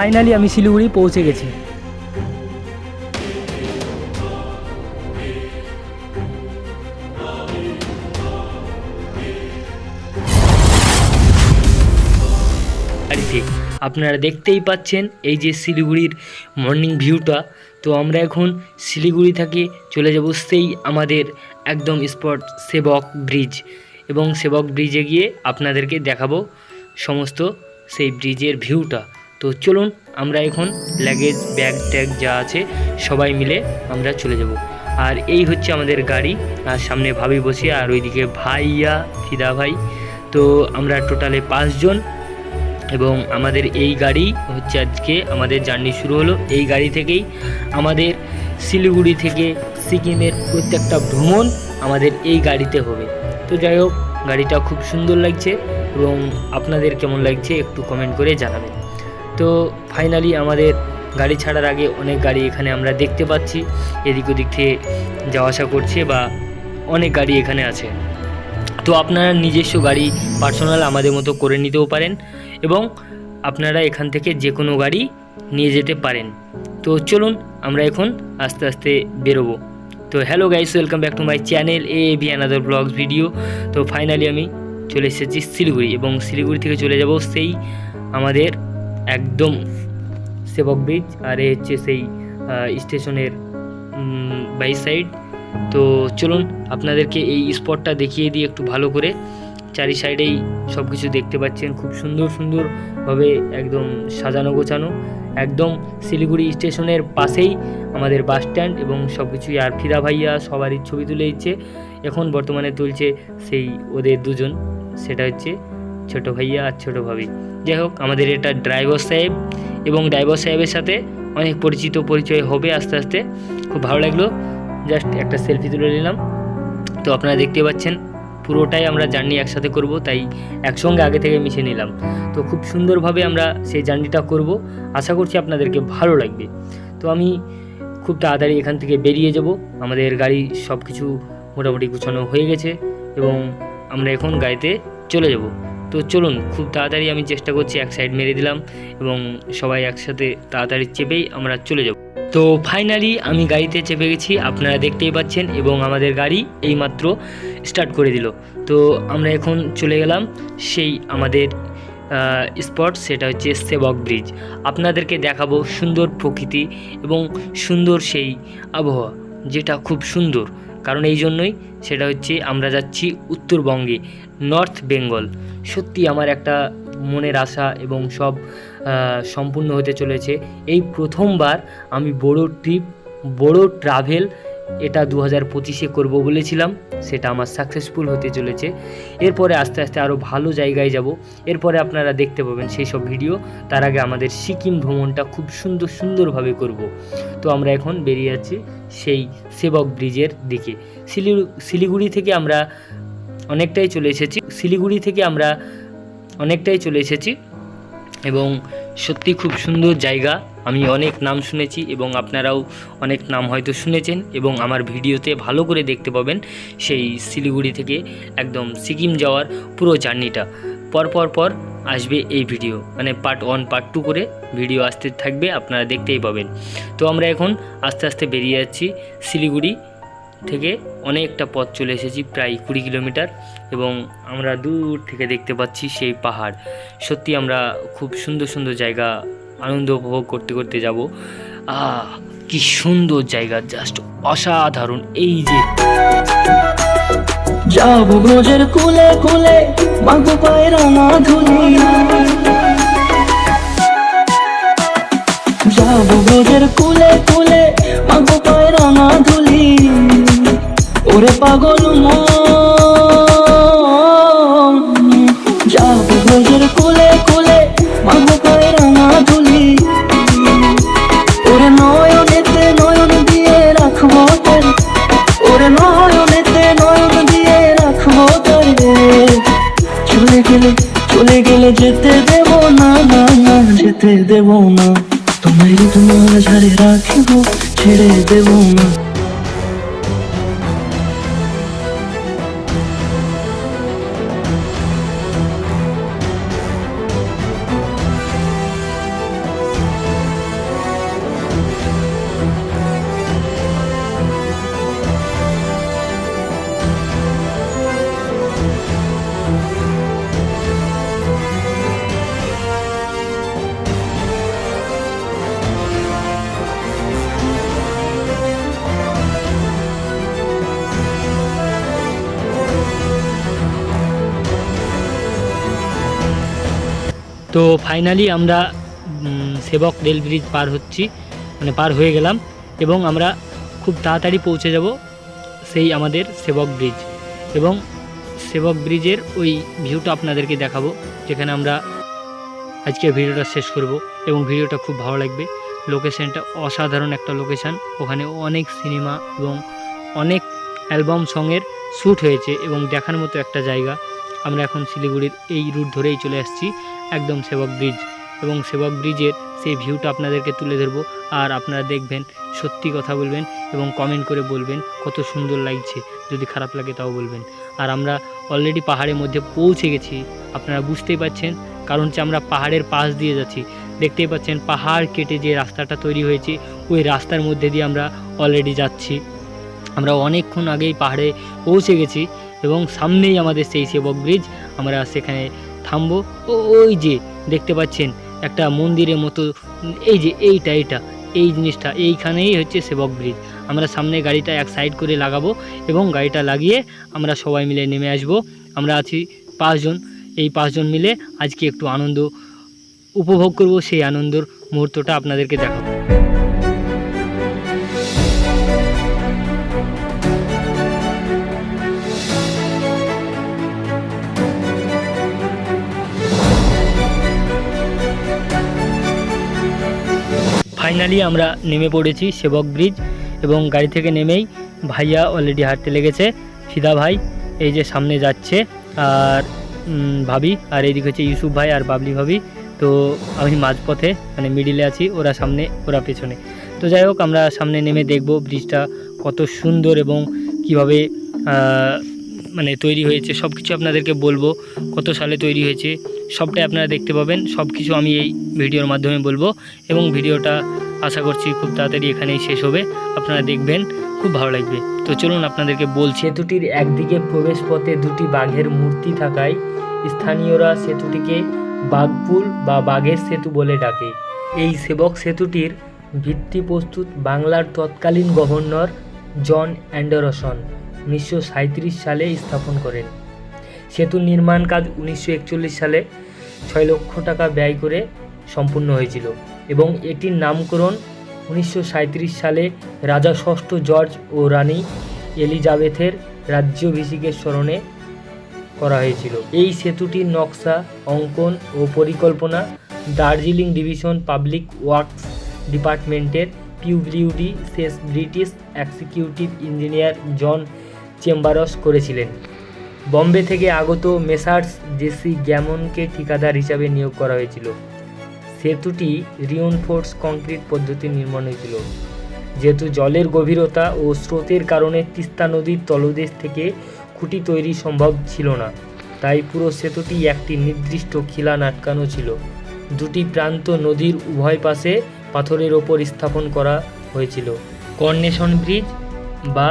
Finally আমি শিলিগুড়ি পৌঁছে গেছি। আপনারা দেখতেই পাচ্ছেন এই যে শিলিগুড়ির মর্নিং ভিউটা তো আমরা এখন শিলিগুড়ি থেকে চলে যাব সেই আমাদের একদম স্পট সেবক ব্রিজ এবং সেবক ব্রিজে গিয়ে আপনাদেরকে দেখাবো সমস্ত সেই ব্রিজের ভিউটা তো চলুন আমরা এখন লাগেজ ব্যাগ ট্যাগ যা আছে, সবাই মিলে আমরা চলে যাব। আর এই হচ্ছে আমাদের গাড়ি, আর সামনে ভাবি বসে, আর ওইদিকে ভাইয়া ফিদা ভাই। তো আমরা টোটালে পাঁচজন, এবং আমাদের এই গাড়ি হচ্ছে আজকে, আমাদের জার্নি শুরু হলো। এই গাড়ি থেকেই আমাদের শিলিগুড়ি থেকে সিকিমের প্রত্যেকটা ভ্রমণ আমাদের এই গাড়িতে হবে। তো যাই হোক, গাড়িটা খুব সুন্দর লাগছে, এবং আপনাদের কেমন লাগছে একটু কমেন্ট করে জানাবেন। তো ফাইনালি আমাদের গাড়ি ছাড়ার আগে অনেক গাড়ি এখানে আমরা দেখতে পাচ্ছি। এদিক ওদিক থেকে যাওয়া আসা করছে বা অনেক গাড়ি এখানে আছে। তো আপনারা নিজস্ব গাড়ি পার্সোনাল আমাদের মতো করে নিতেও পারেন এবং আপনারা এখান থেকে যে কোনো গাড়ি নিয়ে যেতে পারেন। তো চলুন আমরা এখন আস্তে আস্তে বেরোবো। তো hello guys welcome back to my channel A B another vlogs video তো ফাইনালি আমি চলে এসেছি শিলিগুড়ি এবং শিলিগুড়ি থেকে চলে যাব সেই আমাদের একদম সেবক ব্রিজ আর এ হচ্ছে সেই স্টেশনের বাই সাইড। তো চলুন আপনাদেরকে এই স্পটটা দেখিয়ে দিই একটু ভালো করে। চারি সাইডেই সব কিছু দেখতে পাচ্ছেন। খুব সুন্দর সুন্দরভাবে একদম সাজানো গোছানো। একদম শিলিগুড়ি স্টেশনের পাশেই আমাদের বাস স্ট্যান্ড এবং সব কিছুই আর ফিদা ভাইয়া সবারই ছবি তুলে দিচ্ছে এখন বর্তমানে তুলছে সেই ওদের দুজন। সেটা হচ্ছে ছোট ভাইয়া আর ছোট ভাবি। যাই হোক, আমাদের এটা ড্রাইভার সাহেব এবং ড্রাইভার সাহেবের সাথে অনেক পরিচিত পরিচয় হবে আস্তে আস্তে। খুব ভালো লাগল। জাস্ট একটা সেলফি তুলে নিলাম। তো আপনারা দেখতে পাচ্ছেন, পুরোটাই আমরা জার্নি একসাথে করব, তাই একসঙ্গে আগে থেকে মিশে নিলাম। তো খুব সুন্দরভাবে আমরা সেই জার্নিটা করব। আশা করছি আপনাদেরকে ভালো লাগবে। তো আমি খুব তাড়াতাড়ি এখান থেকে বেরিয়ে যাব। আমাদের গাড়ি সব কিছু মোটামুটি গুছানো হয়ে গেছে এবং আমরা এখন গাড়িতে চলে যাব। তো চলুন, খুব তাড়াতাড়ি আমি চেষ্টা করছি এক সাইড মেরে দিলাম এবং সবাই একসাথে তাড়াতাড়ি চেপেই আমরা চলে যাব। তো ফাইনালি আমি গাড়িতে চেপে গেছি, আপনারা দেখতেই পাচ্ছেন এবং আমাদের গাড়ি এইমাত্র স্টার্ট করে দিল। তো আমরা এখন চলে গেলাম সেই আমাদের স্পট সেটা হচ্ছে সেবক ব্রিজ আপনাদেরকে দেখাবো সুন্দর প্রকৃতি এবং সুন্দর সেই আবহাওয়া, যেটা খুব সুন্দর। কারণ এই জন্যই সেটা হচ্ছে আমরা যাচ্ছি উত্তরবঙ্গে, নর্থ বেঙ্গল। সত্যি আমার একটা মনের আশা এবং সব সম্পূর্ণ হতে চলেছে। এই প্রথমবার আমি বড় ট্রিপ, বড় ট্রাভেল এটা দু হাজার পঁচিশে করব বলেছিলাম, সেটা আমার সাকসেসফুল হতে চলেছে। এরপরে আস্তে আস্তে আরও ভালো জায়গায় যাব। এরপরে আপনারা দেখতে পাবেন সেই সব ভিডিও তার আগে আমাদের সিকিম ভ্রমণটা খুব সুন্দর সুন্দরভাবে করব। তো আমরা এখন বেরিয়ে যাচ্ছি সেই সেবক ব্রিজের দিকে। শিলিগুড়ি শিলিগুড়ি থেকে আমরা অনেকটাই চলে এসেছি। শিলিগুড়ি থেকে আমরা অনেকটাই চলে এসেছি এবং সত্যি খুব সুন্দর জায়গা। আমি অনেক নাম শুনেছি এবং আপনারাও অনেক নাম হয়তো শুনেছেন এবং আমার ভিডিওতে ভালো করে দেখতে পাবেন সেই শিলিগুড়ি থেকে একদম সিকিম যাওয়ার পুরো জার্নিটা। পর পর পর আসবে এই ভিডিও। মানে পার্ট ওয়ান, পার্ট টু করে ভিডিও আসতে থাকবে, আপনারা দেখতেই পাবেন। তো আমরা এখন আস্তে আস্তে বেরিয়ে যাচ্ছি শিলিগুড়ি। থেকে অনেকটা পথ চলে এসেছি, প্রায় কুড়ি কিলোমিটার এবং আমরা দূর থেকে দেখতে পাচ্ছি সেই পাহাড়। সত্যি আমরা খুব সুন্দর সুন্দর জায়গা আনন্দ উপভোগ করতে করতে যাব। আহ, কি সুন্দর জায়গা জাস্ট অসাধারণ। এই যে যাব ব্রজের কুলে কুলে, মাগো পায়ের মাধুলি যাব ব্রজের কুলে কুলে, মাগো পায়ের ওরে পাগল মন। যাব ব্রজের কুলে কুলে মাগো পায়ের মাধুলি ওরে নয়নেতে নয়ন দিয়ে রাখব তোর ওরে নয়নেতে নয়ন দিয়ে রাখব তোর চলে গেলে চলে গেলে যেতে দেব না না না, যেতে দেব না। তোমায় তোমার ঝাড়ে রাখব, ছেড়ে দেব না। তো ফাইনালি আমরা সেবক রেল ব্রিজ পার হচ্ছি মানে পার হয়ে গেলাম এবং আমরা খুব তাড়াতাড়ি পৌঁছে যাব সেই আমাদের সেবক ব্রিজ এবং সেবক ব্রিজের ওই ভিউটা আপনাদেরকে দেখাবো, যেখানে আমরা আজকে ভিডিওটা শেষ করব এবং ভিডিওটা খুব ভালো লাগবে। লোকেশানটা অসাধারণ একটা লোকেশান, ওখানে অনেক সিনেমা এবং অনেক অ্যালবাম সঙের শ্যুট হয়েছে এবং দেখার মতো একটা জায়গা। আমরা এখন শিলিগুড়ির এই রুট ধরেই চলে আসছি একদম সেবক ব্রিজ এবং সেবক ব্রিজের সেই ভিউটা আপনাদেরকে তুলে ধরবো আর আপনারা দেখবেন, সত্যি কথা বলবেন এবং কমেন্ট করে বলবেন কত সুন্দর লাগছে, যদি খারাপ লাগে তাও বলবেন। আর আমরা অলরেডি পাহাড়ের মধ্যে পৌঁছে গেছি, আপনারা বুঝতেই পাচ্ছেন কারণ হচ্ছে আমরা পাহাড়ের পাশ দিয়ে যাচ্ছি। দেখতেই পাচ্ছেন পাহাড় কেটে যে রাস্তাটা তৈরি হয়েছে, ওই রাস্তার মধ্যে দিয়ে আমরা অলরেডি যাচ্ছি। আমরা অনেকক্ষণ আগেই পাহাড়ে পৌঁছে গেছি এবং সামনেই আমাদের সেই সেবক ব্রিজ, আমরা সেখানে থামবো। ও, ওই যে দেখতে পাচ্ছেন, একটা মন্দিরের মতো, এই যে এইটা এইটা, এই জিনিসটা, এইখানেই হচ্ছে সেবক ব্রিজ। আমরা সামনে গাড়িটা এক সাইড করে লাগাবো এবং গাড়িটা লাগিয়ে আমরা সবাই মিলে নেমে আসব। আমরা আছি পাঁচজন, এই পাঁচজন মিলে আজকে একটু আনন্দ উপভোগ করব, সেই আনন্দর মুহূর্তটা আপনাদেরকে দেখাবো। ফাইনালি আমরা নেমে পড়েছি সেবক ব্রিজ এবং গাড়ি থেকে নেমেই ভাইয়া অলরেডি হাঁটতে লেগেছে। সিধা ভাই, এই যে সামনে যাচ্ছে, আর ভাবি, আর এইদিকে হচ্ছে ইউসুফ ভাই আর বাবলি ভাবি। তো আমি মাঝপথে মানে মিডিলে আছি, ওরা সামনে, ওরা পেছনে। তো যাই হোক, আমরা সামনে নেমে দেখব ব্রিজটা কত সুন্দর এবং কীভাবে মানে তৈরি হয়েছে, সব কিছু আপনাদেরকে বলব, কত সালে তৈরি হয়েছে, সবটাই আপনারা দেখতে পাবেন, সব কিছু আমি এই ভিডিওর মাধ্যমে বলব এবং ভিডিওটা আশা করছি খুব তাড়াতাড়ি এখানেই শেষ হবে, আপনারা দেখবেন, খুব ভালো লাগবে। তো চলুন আপনাদেরকে বলছি। সেতুটির একদিকে প্রবেশ পথে দুটি বাঘের মূর্তি থাকায় স্থানীয়রা সেতুটিকে বাঘপুল বা বাঘের সেতু বলে ডাকে। এই সেবক সেতুটির ভিত্তি প্রস্তুত বাংলার তৎকালীন গভর্নর জন অ্যান্ডারসন। উনিশশো সালে স্থাপন করেন। সেতুর নির্মাণ কাজ উনিশশো একচল্লিশ সালে ছয় লক্ষ টাকা ব্যয় করে সম্পূর্ণ হয়েছিল এবং এটির নামকরণ উনিশশো সাঁইত্রিশ সালে রাজা ষষ্ঠ জর্জ ও রানী এলিজাবেথের রাজ্যাভিষেকের স্মরণে করা হয়েছিল। এই সেতুটির নকশা, অঙ্কন ও পরিকল্পনা দার্জিলিং ডিভিশন পাবলিক ওয়ার্কস ডিপার্টমেন্টের পিউব্লিউডি শেষ British executive engineer John Chambers করেছিলেন। বম্বে থেকে আগত মেসার্স জেসি গ্যামনকে ঠিকাদার হিসাবে নিয়োগ করা হয়েছিল। সেতুটি রিউনফোর্স কংক্রিট পদ্ধতি নির্মাণ হয়েছিল। যেহেতু জলের গভীরতা ও স্রোতের কারণে তিস্তা নদীর তলদেশ থেকে খুঁটি তৈরি সম্ভব ছিল না, তাই পুরো সেতুটি একটি নির্দিষ্ট খিলান আটকানো ছিল। দুটি প্রান্ত নদীর উভয় পাশে পাথরের ওপর স্থাপন করা হয়েছিল। কর্নেশন ব্রিজ বা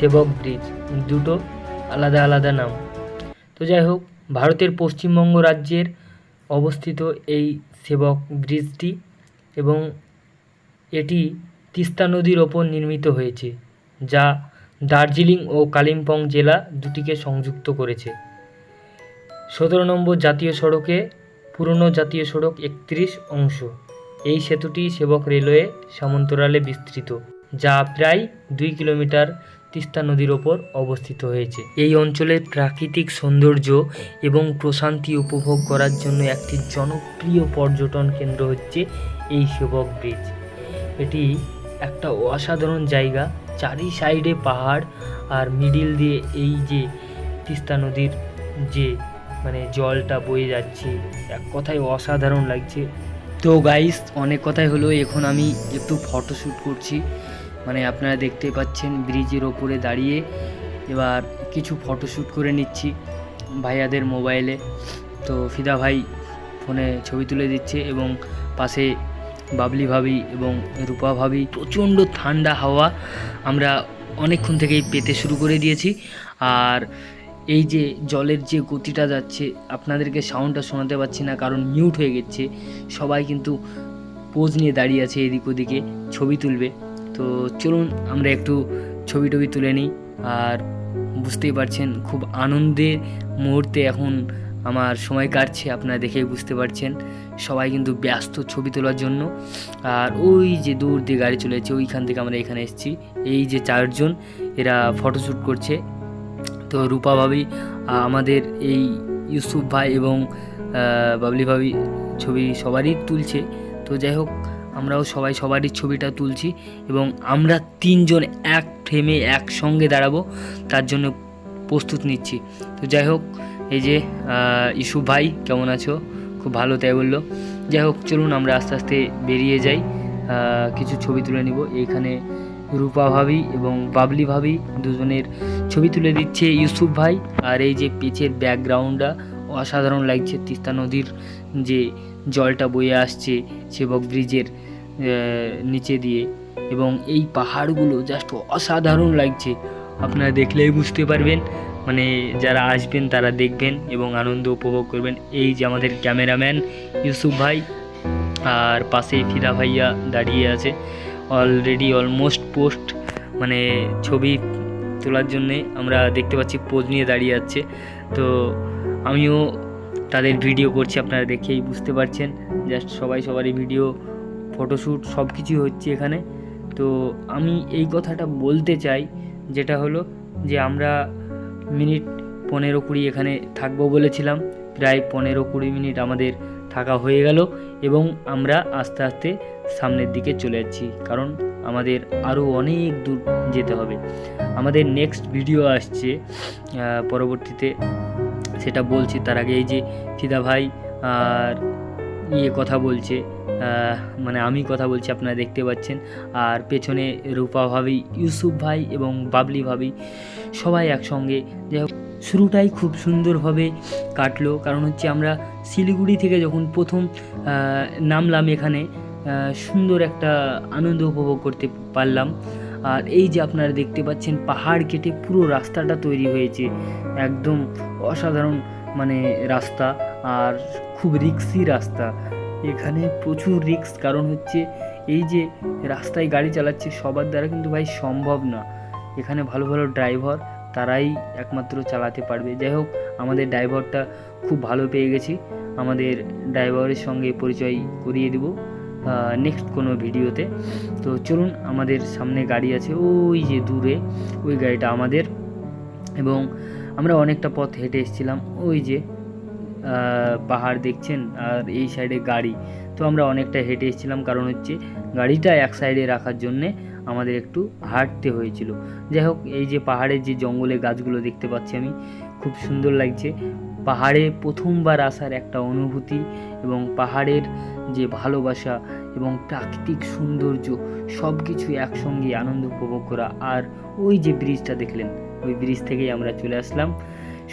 সেবক ব্রিজ, দুটো আলাদা আলাদা নাম। তো যাই হোক, ভারতের পশ্চিমবঙ্গ রাজ্যের অবস্থিত এই সেবক ব্রিজটি এবং এটি তিস্তা নদীর ওপর নির্মিত হয়েছে, যা দার্জিলিং ও কালিম্পং জেলা দুটিকে সংযুক্ত করেছে। সতেরো নম্বর জাতীয় সড়কে পুরনো জাতীয় সড়ক একত্রিশ অংশ। এই সেতুটি সেবক রেলওয়ে সমান্তরালে বিস্তৃত, যা প্রায় দুই কিলোমিটার তিস্তা নদীর ওপর অবস্থিত হয়েছে। এই অঞ্চলের প্রাকৃতিক সৌন্দর্য এবং প্রশান্তি উপভোগ করার জন্য একটি জনপ্রিয় পর্যটন কেন্দ্র হচ্ছে এই সেবক ব্রিজ। এটি একটা অসাধারণ জায়গা, চারি সাইডে পাহাড় আর মিডিল দিয়ে এই যে তিস্তা নদীর যে মানে জলটা বয়ে যাচ্ছে, এক কথায় অসাধারণ লাগছে। তো গাইস অনেক কথাই হলো, এখন আমি একটু ফটোশ্যুট করছি। মানে আপনারা দেখতে পাচ্ছেন ব্রিজের ওপরে দাঁড়িয়ে এবার কিছু ফটোশ্যুট করে নিচ্ছি ভাইয়াদের মোবাইলে তো ফিদা ভাই ফোনে ছবি তুলে দিচ্ছে এবং পাশে বাবলি ভাবি এবং রূপা ভাবি। প্রচণ্ড ঠান্ডা হাওয়া আমরা অনেকক্ষণ থেকেই পেতে শুরু করে দিয়েছি। আর এই যে জলের যে গতিটা যাচ্ছে, আপনাদেরকে সাউন্ডটা শোনাতে পারছি না কারণ মিউট হয়ে গেছে। সবাই কিন্তু পোজ নিয়ে দাঁড়িয়ে আছে এদিক ওদিকে, ছবি তুলবে। তো চলুন আমরা একটু ছবি টবি তুলে নিই। আর বুঝতেই পারছেন, খুব আনন্দের মুহূর্তে এখন আমার সময় কাটছে, আপনারা দেখেই বুঝতে পারছেন। সবাই কিন্তু ব্যস্ত ছবি তোলার জন্য। আর ওই যে দূর দিয়ে গাড়ি চলে যাচ্ছে, ওইখান থেকে আমরা এখানে এসেছি। এই যে চারজন, এরা ফটোশ্যুট করছে। তো রূপা ভাবি, আমাদের এই ইউসুফ ভাই এবং বাবলি ভাবি ছবি সবারই তুলছে। তো যাই হোক আমরাও সবাই সবারই ছবিটা তুলছি এবং আমরা তিনজন এক ফ্রেমে একসঙ্গে দাঁড়াবো, তার জন্য প্রস্তুত নিচ্ছি। তো যাই হোক, এই যে ইউসুফ ভাই, কেমন আছো? খুব ভালো তাই বলল। যাই হোক, চলুন আমরা আস্তে আস্তে বেরিয়ে যাই। কিছু ছবি তুলে নিব। এইখানে রূপা ভাবি এবং বাবলি ভাবি দুজনের ছবি তুলে দিচ্ছে ইউসুফ ভাই। আর এই যে পিচের ব্যাকগ্রাউন্ডটা অসাধারণ লাগছে। তিস্তা নদীর যে জলটা বয়ে আসছে সেবক ব্রিজের নিচে দিয়ে। এবং এই পাহাড়গুলো জাস্ট অসাধারণ লাগছে। আপনারা দেখলেই বুঝতে পারবেন। মানে যারা আসবেন তারা দেখবেন এবং আনন্দ উপভোগ করবেন। এই যে আমাদের ক্যামেরাম্যান ইউসুফ ভাই, আর পাশে ফিদা ভাইয়া দাঁড়িয়ে আছে। অলরেডি অলমোস্ট পোস্ট মানে ছবি তোলার জন্যে আমরা দেখতে পাচ্ছি পোজ নিয়ে দাঁড়িয়ে আছে। তো আমিও তাদের ভিডিও করছি, আপনারা দেখেই বুঝতে পারছেন। জাস্ট সবাই সবারই ভিডিও ফটোশ্যুট সব কিছুই হচ্ছে এখানে। তো আমি এই কথাটা বলতে চাই, যেটা হলো যে আমরা মিনিট পনেরো কুড়ি এখানে থাকব বলেছিলাম, প্রায় পনেরো কুড়ি মিনিট আমাদের থাকা হয়ে গেল এবং আমরা আস্তে আস্তে সামনের দিকে চলে যাচ্ছি, কারণ আমাদের আরও অনেক দূর যেতে হবে। আমাদের নেক্সট ভিডিও আসছে পরবর্তীতে সেটা বলছি, তার আগে এই যে ফিদা ভাই আর ইয়ে কথা বলছে মানে আমি কথা বলছি, আপনারা দেখতে পাচ্ছেন। আর পেছনে রূপা ভাবি, ইউসুফ ভাই এবং বাবলি ভাবি সবাই একসঙ্গে। যাই হোক, শুরুটাই খুব সুন্দরভাবে কাটলো। কারণ হচ্ছে আমরা শিলিগুড়ি থেকে যখন প্রথম নামলাম এখানে সুন্দর একটা আনন্দ উপভোগ করতে পারলাম। আর এই যে আপনারা দেখতে পাচ্ছেন, পাহাড় কেটে পুরো রাস্তাটা তৈরি হয়েছে। একদম অসাধারণ মানে রাস্তা, আর খুব রিক্সি রাস্তা। এখানে প্রচুর রিক্স কারণ হচ্ছে এই যে রাস্তায় গাড়ি চালাচ্ছে সবার দ্বারা কিন্তু ভাই সম্ভব না। এখানে ভালো ভালো ড্রাইভার তারাই একমাত্র চালাতে পারবে। যাই হোক, আমাদের ড্রাইভারটা খুব ভালো পেয়ে গেছি। আমাদের ড্রাইভারের সঙ্গে পরিচয় করিয়ে দেব নেক্সট কোনো ভিডিওতে তো চলুন, আমাদের সামনে গাড়ি আছে, ওই যে দূরে, ওই গাড়িটা আমাদের। এবং আমরা অনেকটা পথ হেঁটে এসেছিলাম, ওই যে পাহাড় দেখছেন আর এই সাইডে গাড়ি। তো আমরা অনেকটা হেঁটে এসেছিলাম, কারণ হচ্ছে গাড়িটা এক সাইডে রাখার জন্যে আমাদের একটু হাঁটতে হয়েছিল। যাই হোক, এই যে পাহাড়ের যে জঙ্গলে গাছগুলো দেখতে পাচ্ছি আমি, খুব সুন্দর লাগছে। পাহাড়ে প্রথমবার আসার একটা অনুভূতি এবং পাহাড়ের যে ভালোবাসা এবং প্রাকৃতিক সৌন্দর্য সব কিছু একসঙ্গে আনন্দ উপভোগ করা। আর ওই যে ব্রিজটা দেখলেন, ওই ব্রিজ থেকেই আমরা চলে আসলাম।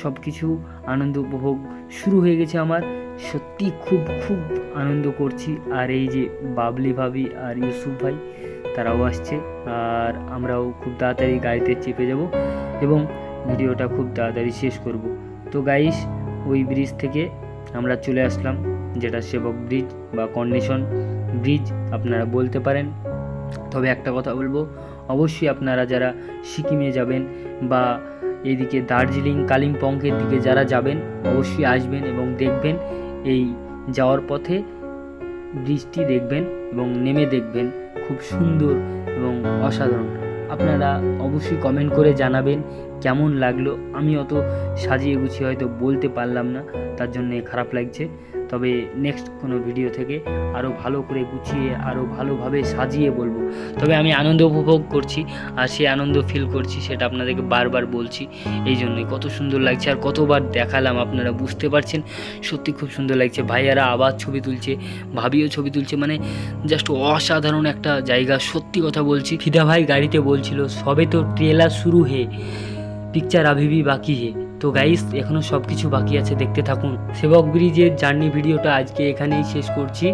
সব কিছু আনন্দ উপভোগ শুরু হয়ে গেছে আমার। সত্যি খুব খুব আনন্দ করছি। আর এই যে বাবলি ভাবি আর ইউসুফ ভাই, তারাও আসছে। আর আমরাও খুব তাড়াতাড়ি গাড়িতে চেপে যাব এবং ভিডিওটা খুব তাড়াতাড়ি শেষ করব। তো গাইস ওই ব্রিজ থেকে আমরা চলে আসলাম, যেটা সেবক ব্রিজ বা কন্ডিশন ব্রিজ আপনারা বলতে পারেন। তবে একটা কথা বলব, অবশ্যই আপনারা যারা সিকিমে যাবেন বা এইদিকে দার্জিলিং, কালিম্পংয়ের দিকে যারা যাবেন, অবশ্যই আসবেন এবং দেখবেন। এই যাওয়ার পথে বৃষ্টি দেখবেন এবং নেমে দেখবেন। খুব সুন্দর এবং অসাধারণ। আপনারা অবশ্যই কমেন্ট করে জানাবেন কেমন লাগল আমি অত সাজিয়ে গুছিয়ে হয়তো বলতে পারলাম না, তার জন্য খারাপ লাগছে। তবে নেক্সট কোনো ভিডিও থেকে আরও ভালো করে গুছিয়ে আরও ভালোভাবে সাজিয়ে বলব। তবে আমি আনন্দ উপভোগ করছি, আর সেই আনন্দ ফিল করছি, সেটা আপনাদেরকে বারবার বলছি। এই জন্যই কত সুন্দর লাগছে, আর কতবার দেখালাম আপনারা বুঝতে পারছেন? সত্যি খুব সুন্দর লাগছে। ভাইয়ারা আবার ছবি তুলছে, ভাবিও ছবি তুলছে মানে জাস্ট অসাধারণ একটা জায়গা। সত্যি কথা বলছি। ফিদা ভাই গাড়িতে বলছিল, সবে তো ট্রেলার শুরু হে। পিকচার আভিবি বাকি হে। তো গাইস এখনও সব কিছু বাকি আছে, দেখতে থাকুন। সেবক ব্রিজের জার্নি ভিডিওটা আজকে এখানেই শেষ করছি।